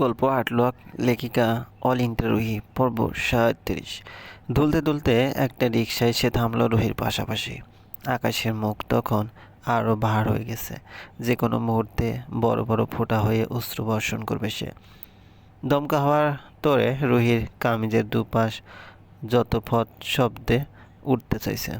গল্প আটলোক লেখিকা all inter Ruhi, পর্ব সাঁত্রিশ। দুলতে দুলতে একটা রিক্সায় সে থামলো রুহির পাশাপাশি। আকাশের মুখ তখন আরও ভার হয়ে গেছে। যে কোনো মুহূর্তে বড় বড় ফোঁটা হয়ে অশ্রু বর্ষণ করবে সে। দমকা হওয়ার তোরে রুহির কামিজের দুপাশ যত ফত শব্দে উঠতে চাইছে।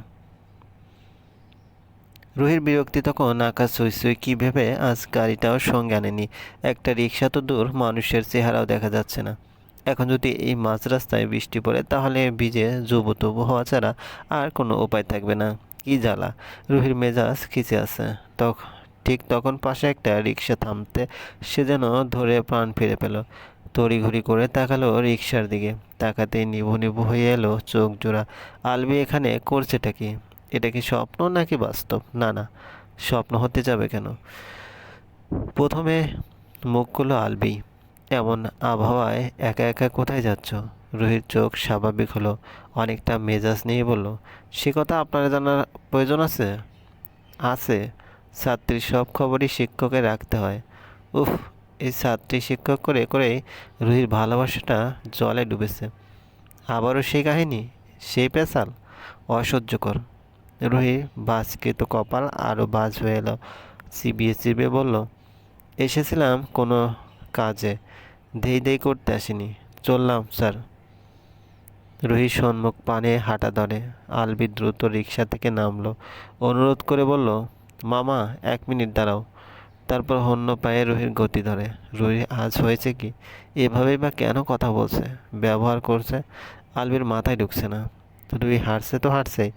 রুহির বিরক্তি তখন আকাশ সুই কী ভেবে আজ গাড়িটাও সঙ্গে আনেনি। একটা রিক্সা তো দূর, মানুষের চেহারাও দেখা যাচ্ছে না। এখন যদি এই মাঝ রাস্তায় বৃষ্টি পড়ে, তাহলে ভিজে জবু তবু হওয়া ছাড়া আর কোনো উপায় থাকবে না। কি জ্বালা। রুহির মেজাজ খিচে আছে। তখ, ঠিক তখন পাশে একটা রিক্সা থামতে সে যেন ধরে প্রাণ ফিরে পেল। তড়িঘড়ি করে তাকালো রিক্সার দিকে। তাকাতেই নিভু নিভু হয়ে এলো চোখ জোড়া। আলবি এখানে করছেটা কি? এটা কি স্বপ্ন নাকি বাস্তব? না না। স্বপ্ন হতে যাবে কেন? প্রথমে মুখ করল আলবি। এমন আবহাওয়ায় একা একা কোথায় যাচ্ছ? রুহির চোখ স্বাভাবিক হলো, অনেকটা মেজাজ নিয়ে বলল, সে কথা আপনার জানার প্রয়োজন আছে? আছে। ছাত্রীর সব খবরই শিক্ষকের রাখতে হয়। উফ, এই ছাত্রী শিক্ষক করে করেই রুহির ভালোবাসাটা জলে ডুবেছে। আবারও সেই কাহিনী? সেই পেশাল? অসহ্যকর। রুহি বাজকৃত কপাল আরও বাজ হয়ে এলো। চিবিয়ে চিবিয়ে বলল, এসেছিলাম কোনো কাজে। ধেই ধেই করতে আসিনি। চললাম, স্যার। রুহি সম্মুখ পানে হাঁটা ধরে। আলবি দ্রুত রিক্সা থেকে নামলো। অনুরোধ করে বলল, মামা, এক মিনিট দাঁড়াও। তারপর অন্য পায়ে রুহির গতি ধরে। রুহি, আজ হয়েছে কি? এভাবেই বা কেন কথা বলছে? ব্যবহার করছে? আলবির মাথায় ঢুকছে না। রুহি হাঁটছে তো হাঁটছেই।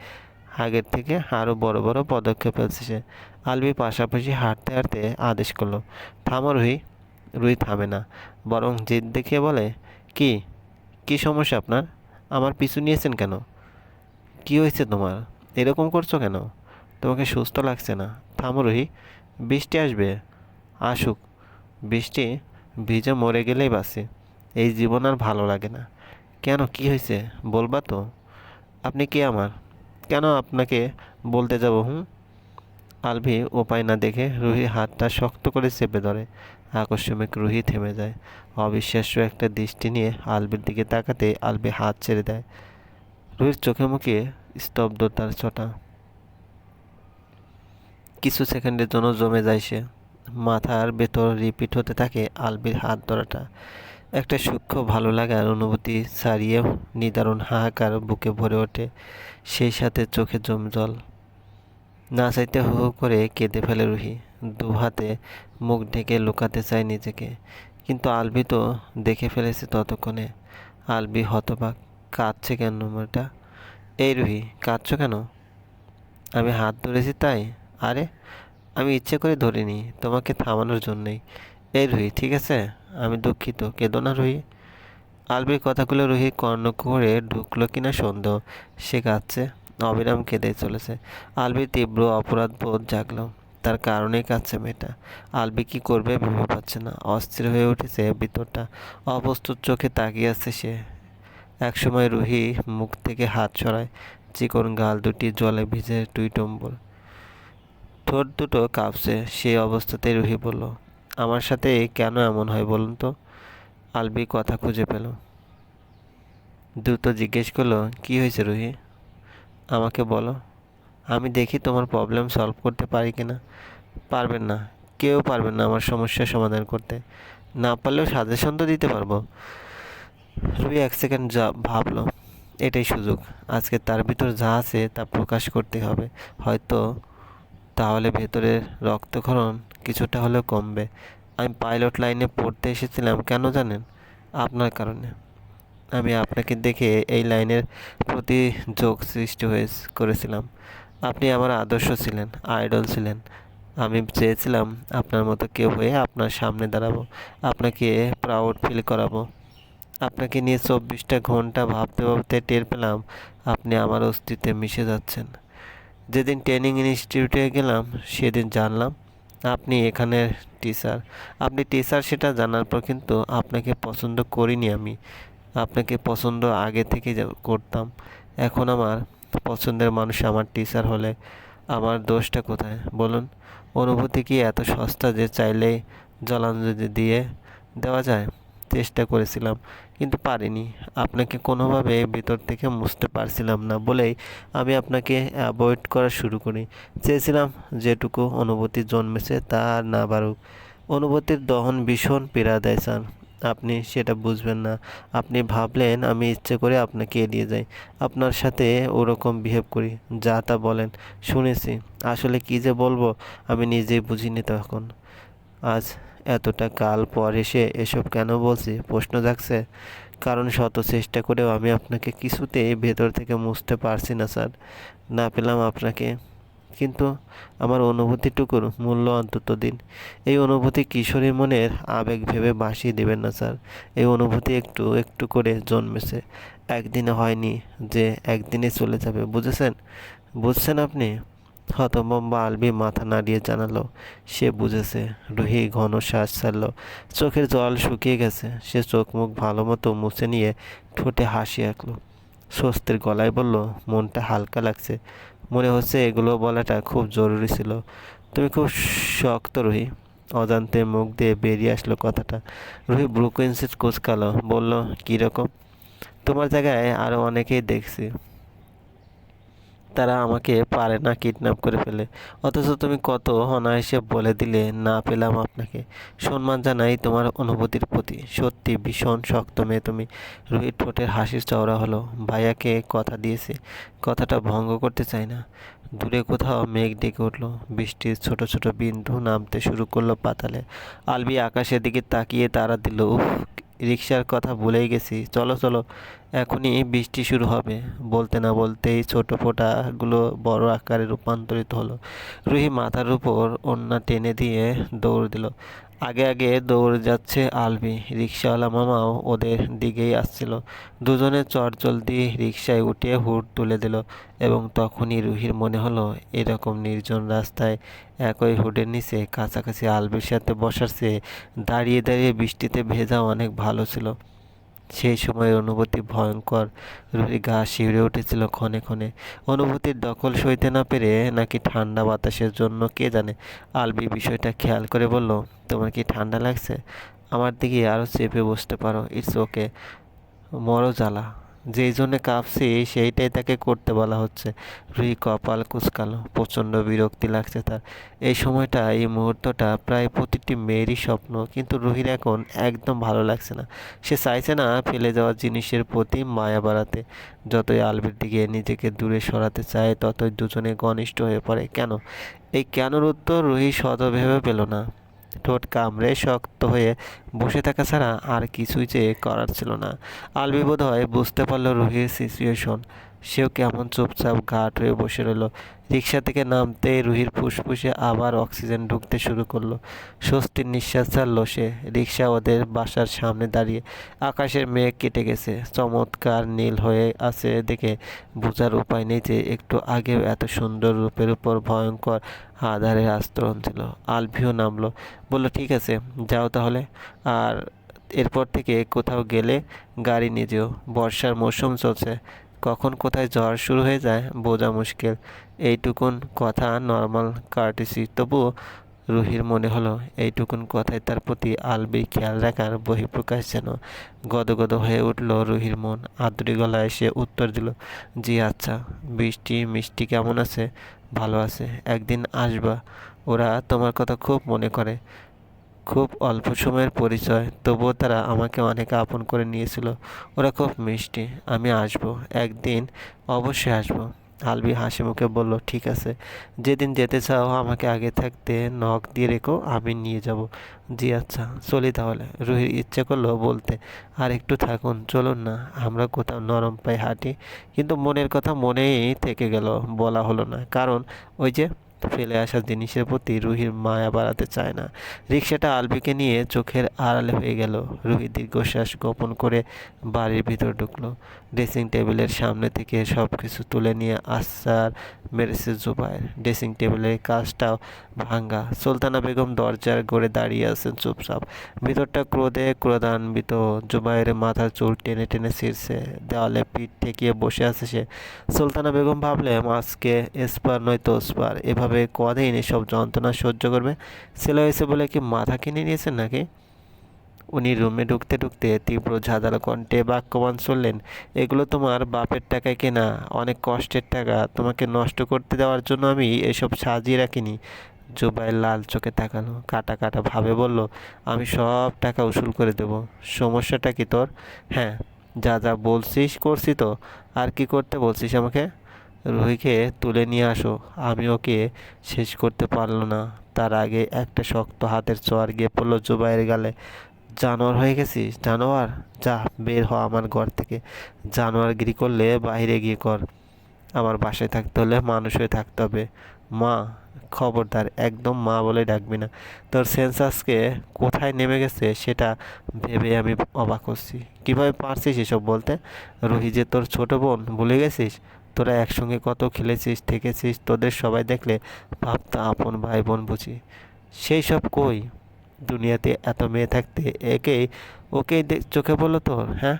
আগের থেকে আরও বড় বড় পদক্ষেপ ফেলছে আলবি পাশাপাশি হাঁটতে হাঁটতে আদেশ করল, থামো রুহি রুহি থামে না। বরং জেদ দেখিয়ে বলে, কি কি সমস্যা আপনার? আমার পিছু নিয়েছেন কেন? কি হয়েছে তোমার? এরকম করছ কেন? তোমাকে সুস্থ লাগছে না। থামো রুহি, বৃষ্টি আসবে। আসুক। বৃষ্টি ভিজে মরে গেলেই বাসে এই জীবন আর ভালো লাগে না। কেন, কি হয়েছে? বলবা তো। আপনি কে আমার? কেন আপনাকে বলতে যাব, হুম? আলভি উপায় না দেখে রুহির হাতটা শক্ত করে চেপে ধরে। আকস্মিক রুহি থেমে যায়। অবিশ্বাস্য একটা দৃষ্টি নিয়ে আলবির দিকে তাকাতে আলবি হাত ছেড়ে দেয়। রুহির চোখে মুখে স্তব্ধতার ছটা। কিছু সেকেন্ডের জন্য জমে যায় সে। মাথার ভেতর রিপিট হতে থাকে আলবির হাত ধরাটা। একটা সূক্ষ্ম ভালো লাগার অনুভূতি ছাড়িয়ে নিদারুণ হাহাকার বুকে ভরে ওঠে। সেই সাথে চোখে জম জল। না চাইতে হু হু করে কেঁদে ফেলে রুহি। দু হাতে মুখ ঢেকে লুকাতে চায় নিজেকে। কিন্তু আলবি তো দেখে ফেলেছে ততক্ষণে। আলবি হতবাক, কাঁদছে কেন মেয়েটা? এই রুহি, কাঁদছো কেন? আমি হাত ধরেছি তাই? আরে, আমি ইচ্ছে করে ধরিনি, তোমাকে থামানোর জন্যেই। এই রুহি, ঠিক আছে? আমি দুঃখিত, কেঁদো না রুহি। আলবির কথাগুলো রুহি কর্ণ করে ঢুকলো কিনা সন্দেহ। সে কাঁদছে। অবিরাম কেঁদে চলেছে। আলবির তীব্র অপরাধ বোধ জাগলো। তার কারণেই কাঁদছে মেয়েটা। আলবি কি করবে ভেবে পাচ্ছে না। অস্থির হয়ে উঠেছে ভিতরটা। অপ্রস্তুত চোখে তাকিয়ে আছে সে। একসময় রুহি মুখ থেকে হাত সরায়। চিকন গাল দুটি জলে ভিজে টুইটম্বর ঠোঁট দুটো কাঁপছে। সেই অবস্থাতেই রুহি বলল, আমার সাথে কেন এমন হয় বলুন তো? আলবি কথা খুঁজে পেল। দ্রুত জিজ্ঞেস করল, কি হয়েছে রুহি? আমাকে বলো। আমি দেখি তোমার প্রবলেম সলভ করতে পারি কি না পারবেন না। কেউ পারবেন না আমার সমস্যার সমাধান করতে। না পারলেও সাজেশন তো দিতে পারব। রুহি এক সেকেন্ড যা ভাবলো, এটাই সুযোগ। আজকে তার ভিতর যা আছে তা প্রকাশ করতে হবে। হয়তো তাহলে ভেতরের রক্তক্ষরণ কিছুটা হলেও কমবে। আমি পাইলট লাইনে পড়তে এসেছিলাম, কেন জানেন? আপনার কারণে। আমি আপনাকে দেখে এই লাইনের প্রতি যোগ সৃষ্টি হয়ে করেছিলাম। আপনি আমার আদর্শ ছিলেন আইডল ছিলেন। আমি চেয়েছিলাম আপনার মতো কেউ হয়ে আপনার সামনে দাঁড়াবো, আপনাকে প্রাউড ফিল করাবো। আপনাকে নিয়ে চব্বিশটা ঘণ্টা ভাবতে ভাবতে টের পেলাম আপনি আমার অস্তিত্বে মিশে যাচ্ছেন। যেদিন ট্রেনিং ইনস্টিটিউটে গেলাম, সেদিন জানলাম আপনি এখানের টিচার আপনি টিচার সেটা জানার পর কিন্তু আপনাকে পছন্দ করিনি আমি। আপনাকে পছন্দ আগে থেকে করতাম। এখন আমার পছন্দের মানুষ আমার টিচার হলে আমার দোষটা কোথায়? বলুন। অনুভূতি কি এত সস্তা যে চাইলে জলাঞ্জলি দিয়ে দেওয়া যায়? চেষ্টা করেছিলাম, কিন্তু পারিনি। আপনাকে কোনোভাবে ভিতর থেকে মুছতে পারছিলাম না বলেই আমি আপনাকে অ্যাভয়েড করা শুরু করি। চেয়েছিলাম যেটুকু অনুভূতি জন্মেছে তা আর না বাড়ুক। অনুভূতির দহন ভীষণ পীড়া দেয় স্যার। আপনি সেটা বুঝবেন না। আপনি ভাবলেন আমি ইচ্ছে করে আপনাকে এড়িয়ে যাই। আপনার সাথে ওরকম বিহেভ করি, যা তা বলেন। শুনেছি। আসলে কী যে বলব, আমি নিজেই বুঝিনি তখন। আজ এতটা কাল পর এসে এসব কেন বলছি? প্রশ্ন জাগছে। কারণ শত চেষ্টা করেও আমি আপনাকে কিছুতেই ভেতর থেকে মুছতে পারছি না, স্যার। না পেলাম আপনাকে। কিন্তু আমার অনুভূতিটুকুর মূল্য অন্তত দিন। এই অনুভূতি কিশোরী মনের আবেগ ভেবে ভাসিয়ে দেবেন না, স্যার। এই অনুভূতি একটু একটু করে জন্মেছে। একদিনে হয়নি যে একদিনে চলে যাবে, বুঝেছেন? বুঝছেন আপনি? হতমম্বা আলবি মাথা নাড়িয়ে জানালো। সে বুঝেছে, রুহি ঘন শ্বাস ছাড়লো। চোখের জল শুকিয়ে গেছে। সে চোখ মুখ ভালো মতো মুছে নিয়ে ঠোঁটে হাসি আঁকলো। স্বস্তির গলায় বলল, মনটা হালকা লাগছে। মনে হচ্ছে এগুলো বলাটা খুব জরুরি ছিল। তুমি খুব শক্ত, রুহি। অজান্তে মুখ দিয়ে বেরিয়ে আসলো কথাটা। রুহি ব্রুকুইন্সিস কুচকালো, বলল, কীরকম? তোমার জায়গায় আরও অনেকেই দেখছি। তারা আমাকে পারে না কিডন্যাপ করে ফেলে। অথচ তুমি কত অনায়াসে বলে দিলে না পেলাম আপনাকে। সম্মান জানাই তোমার অনুভূতির প্রতি। সত্যি ভীষণ শক্ত মেয়ে তুমি। রোহিত ঠোঁটের হাসির চওড়া হলো। ভাইয়াকে কথা দিয়েছে। কথাটা ভঙ্গ করতে চাই না। দূরে কোথাও মেঘ ডেকে উঠল। বৃষ্টির ছোট ছোট বিন্দু নামতে শুরু করল পাতালে। আলবি আকাশের দিকে তাকিয়ে তারা দিল রিক্সার কথা ভুলেই গেছি। চলো চলো। এখনই বৃষ্টি শুরু হবে। বলতে না বলতেই ছোট ফোঁটাগুলো বড় আকারে রূপান্তরিত হলো। রুহি মাথার উপর ওন্না টেনে দিয়ে দৌড় দিল। আগে আগে দৌড়ে যাচ্ছে আলবি রিক্সাওয়ালা মামাও ওদের দিকেই আসছিল। দুজনে চটজলদি রিক্সায় উঠে হুট তুলে দিল এবং তখনই রুহির মনে হলো, এরকম নির্জন রাস্তায় একই হুডের নিচে কাছাকাছি আলবির সাথে বসার চেয়ে দাঁড়িয়ে দাঁড়িয়ে বৃষ্টিতে ভেজা অনেক ভালো ছিল। সেই সময়ের অনুভূতি ভয়ঙ্কর। রুহি গা শিউরে উঠেছিল ক্ষণে ক্ষণে। অনুভূতির দখল সইতে না পেরে নাকি ঠান্ডা বাতাসের জন্য কে জানে? আলবি বিষয়টা খেয়াল করে বলল, তোমার কি ঠান্ডা লাগছে? আমার দিকে আরও চেপে বসতে পারো, ইটস ওকে। মরো জ্বালা। যেই জন্যে কাঁপছি, সেইটাই তাকে করতে বলা হচ্ছে। রুহি কপাল কুচকালো, প্রচণ্ড বিরক্তি লাগছে তার। এই সময়টা, এই মুহূর্তটা প্রায় প্রতিটি মেয়েরই স্বপ্ন, কিন্তু রুহির এখন একদম ভালো লাগছে না। সে চাইছে না ফেলে যাওয়া জিনিসের প্রতি মায়া বাড়াতে। যতই আলবির দিকে নিজেকে দূরে সরাতে চায়, ততই দুজনে ঘনিষ্ঠ হয়ে পড়ে। কেন? এই কেনর উত্তর রুহি শতভেবে পেল না। ঠোঁট কামড়ে শক্ত হয়ে বসে থাকা ছাড়া আর কিছুই যে করার ছিল না। আলবি বোধ হয় বুঝতে পারল রুহির সিচুয়েশন সেও কেমন চুপচাপ ঘাট হয়ে বসে রইল। রিক্সা থেকে নামতে রুহির ফুসফুসে আবার অক্সিজেন ঢুকতে শুরু করল। স্বস্তির নিঃশ্বাস ছাড়লো সে। রিক্সা ওদের বাসার সামনে দাঁড়িয়ে আকাশের মেঘ কেটে গেছে। চমৎকার নীল হয়ে আছে দেখে বোঝার উপায় নেই যে একটু আগেও এত সুন্দর রূপের উপর ভয়ঙ্কর আধারের আস্তরণ ছিল। আলভিও নামলো। বলল, ঠিক আছে, যাও তাহলে। আর এরপর থেকে কোথাও গেলে গাড়ি নিয়ে যেও। বর্ষার মৌসুম চলছে। কখন কোথায় ঝড় শুরু হয়ে যায় বোঝা মুশকিল। এইটুকুন কথা নর্মাল কার্টিসি তবুও রুহির মনে হলো, এইটুকুন কথায় তার প্রতি আলবির খেয়াল রাখার বহিঃপ্রকাশ যেন গদগদ হয়ে উঠল রুহির মন। আদুরি গলায় সে উত্তর দিল, জি আচ্ছা বৃষ্টি, মিষ্টি কেমন আছে? ভালো আছে, একদিন আসবা, ওরা তোমার কথা খুব মনে করে। খুব অল্প সময়ের পরিচয়, তবুও তারা আমাকে অনেক আপন করে নিয়েছিল। ওরা খুব মিষ্টি। আমি আসব। একদিন অবশ্যই আসব। আলবি হাসি মুখে বলল, ঠিক আছে। যেদিন যেতে চাও, আমাকে আগে থাকতে নখ দিয়ে রেখো, আমি নিয়ে যাব। জি আচ্ছা। চলি তাহলে। রুহির ইচ্ছে করল বলতে। আর একটু থাকুন, চলুন না। আমরা কোথাও নরম পায়ে হাঁটি। কিন্তু মনের কথা মনেই থেকে গেল, বলা হলো না। কারণ ওই যে ফেলে আসা জিনিসের প্রতি রুহির মায়া বাড়াতে চায় না। রিক্সাটা আলবিকে নিয়ে চোখের আড়ালে হয়ে গেল। রুহি দীর্ঘশ্বাস গোপন করে বাড়ির ভিতর ঢুকলো। ড্রেসিং টেবিলের সামনে থেকে সব কিছু তুলে নিয়ে আসার মেরেছে জুবাইর ড্রেসিং টেবিলের কাজটাও ভাঙ্গা। সুলতানা বেগম দরজার গড়ে দাঁড়িয়ে আছেন চুপচাপ। ভিতরটা ক্রোধে ক্রোধান্বিত। জুবাইয়ের মাথার চুল টেনে টেনে ছিঁড়ছে। দেওয়ালে পিঠ ঠেকিয়ে বসে আছে সে। সুলতানা বেগম ভাবলেন, আজকে এসপার নয়তো ওসপার। এভাবে কদিন এসব যন্ত্রণা সহ্য করবে? ছেলে হয়েছে বলে কি মাথা কিনে নিয়েছেন নাকি? উনি রুমে ঢুকতে ঢুকতে তীব্র ঝাঁঝালো কণ্ঠে বাক্যবান চললেন এগুলো তোমার বাপের টাকায় কেনা। অনেক কষ্টের টাকা। তোমাকে নষ্ট করতে দেওয়ার জন্য আমি এসব সাজিয়ে রাখিনি। জুবাইর লাল চোখে তাকালো, কাটা কাটা ভাবে বলল, আমি সব টাকা উসুল করে দেব। সমস্যাটা কি তোর? হ্যাঁ যা যা বলছিস করছি তো। আর কি করতে বলছিস আমাকে? রুহিকে তুলে নিয়ে আসো। আমি ওকে শেষ করতে পারল না। তার আগে একটা শক্ত হাতের চোয়ার গিয়ে পড়ল জুবাইয়ের গালে। জানোয়ার হয়ে গেছিস? জানোয়ার? যা, বের হ আমার ঘর থেকে। জানোয়ারগিরি করলে বাইরে গিয়ে কর। আমার বাসায় থাকতে হলে মানুষ হয়ে থাকতে হবে। মা, খবরদার, একদম মা বলে ডাকবি না। তোর সেন্সাসকে কোথায় নেমে গেছে সেটা ভেবে আমি অবাক হচ্ছি। কীভাবে পারছিস এসব বলতে? রুহি যে তোর ছোট বোন, ভুলে গেছিস? তোরা একসঙ্গে কত খেলেছিস, থেকেছিস, তোদের সবাই দেখলে ভাবতা আপন ভাই বোন বুঝি। সেই সব কই? দুনিয়াতে এত মেয়ে থাকতে একেই, ওকেই চোখে বলো তো হ্যাঁ?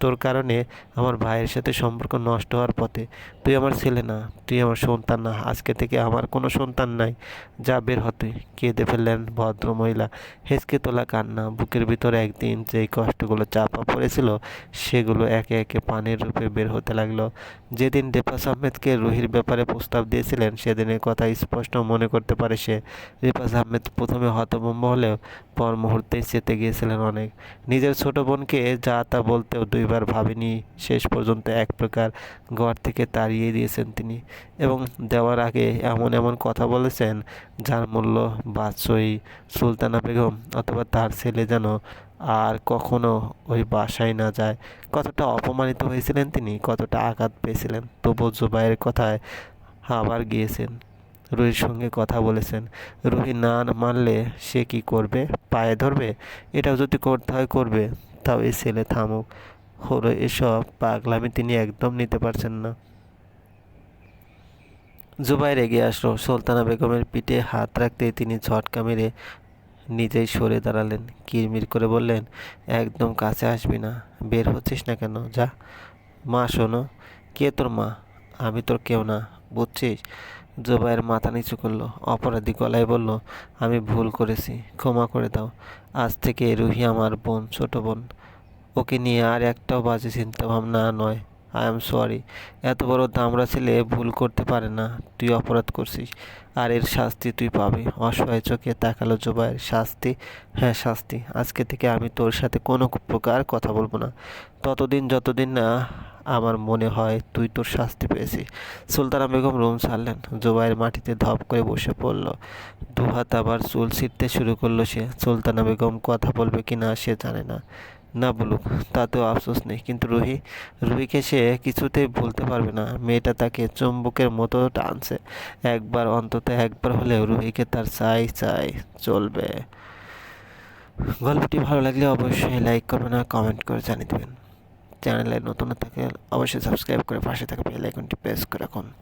তোর কারণে আমার ভাইয়ের সাথে সম্পর্ক নষ্ট হওয়ার পথে। তুই আমার ছেলে না, তুই আমার সন্তান না। আজকে থেকে আমার কোনো সন্তান নাই। যা বের হতে কেঁদে ফেললেন ভদ্র মহিলা। হেসকে তোলা কান্না। বুকের ভিতরে একদিন যেই কষ্টগুলো চাপা পড়েছিল, সেগুলো একে একে পানির রূপে বের হতে লাগল। যেদিন রেফাস আহমেদকে রুহির ব্যাপারে প্রস্তাব দিয়েছিলেন, সেদিনের কথা স্পষ্ট মনে করতে পারে সে। রেফাস আহমেদ প্রথমে হতভম্ব হলেও পর মুহূর্তেই চেতে গিয়েছিলেন অনেক। নিজের ছোট বোনকে যা তা বলতেও দুইবার ভাবেনি। শেষ পর্যন্ত এক প্রকার ঘর থেকে তাড়িয়ে দিয়েছেন তিনি এবং দেওয়ার আগে এমন এমন কথা বলেছেন যার মূল্য বাদশাহী সুলতানা বেগম অথবা তার ছেলে যেন আর কখনো ওই বাসায় না যায়। কতটা অপমানিত হয়েছিলেন তিনি, কতটা আঘাত পেয়েছিলেন, তবু জুবাইয়ের কথায় আবার গিয়েছেন। রুহির সঙ্গে কথা বলেছেন, রুহি না মানলে সে কি করবে? পায়ে ধরবে? এটাও যদি করতে হয়, করবে। তাও এই ছেলে থামুক। হলো এসব পাগলামি তিনি একদম নিতে পারছেন না। জুবাইর এগিয়ে আসলো। সুলতানা বেগমের পিঠে হাত রাখতেই তিনি ঝটকা মেরে নিজেই সরে দাঁড়ালেন। কিরমির করে বললেন, একদম কাছে আসবি না, বের হচ্ছিস না কেন? যা। মা, শোনো, কে তোর মা? আমি তোর কেউ না, বুঝছিস? জুবাইয়ের মাথা নিচু করল। অপরাধী গলায় বলল, আমি ভুল করেছি, ক্ষমা করে দাও। আজ থেকে রুহি আমার বোন, ছোট বোন। ওকে নিয়ে আর একটাও বাজে চিন্তা ভাবনা নয়। আই এম সরি এত বড় দামড়া ছেলে ভুল করতে পারে না। তুই অপরাধ করছিস। আর এর শাস্তি তুই পাবি। অসহায় চোখে তাকালো জুবাইয়ের শাস্তি? হ্যাঁ শাস্তি। আজকে থেকে আমি তোর সাথে কোনো প্রকার কথা বলব না। ততদিন যতদিন না আমার মনে হয় তুই তোর শাস্তি পেয়েছিস। সুলতানা বেগম রুম ছাড়লেন। জুবাইয়ের মাটিতে ধপ করে বসে পড়ল। দুহাত আবার চুল ছিঁড়তে শুরু করল সে। সুলতানা বেগম কথা বলবে কি না সে জানে না। না বলুক, তাতেও আফসোস নেই। কিন্তু রুহি, রুহিকে সে কিছুতেই ভুলতে পারবে না। মেয়েটা তাকে চুম্বকের মতো টানছে। একবার অন্তত একবার হলেও রুহিকে তার চাই চাই চলবে। গল্পটি ভালো লাগলে অবশ্যই লাইক করবেন আর কমেন্ট করে জানিয়ে দেবেন। চ্যানেলে নতুন থাকে অবশ্যই সাবস্ক্রাইব করে পাশে থাকা বেল আইকনটি প্রেস করে রাখুন।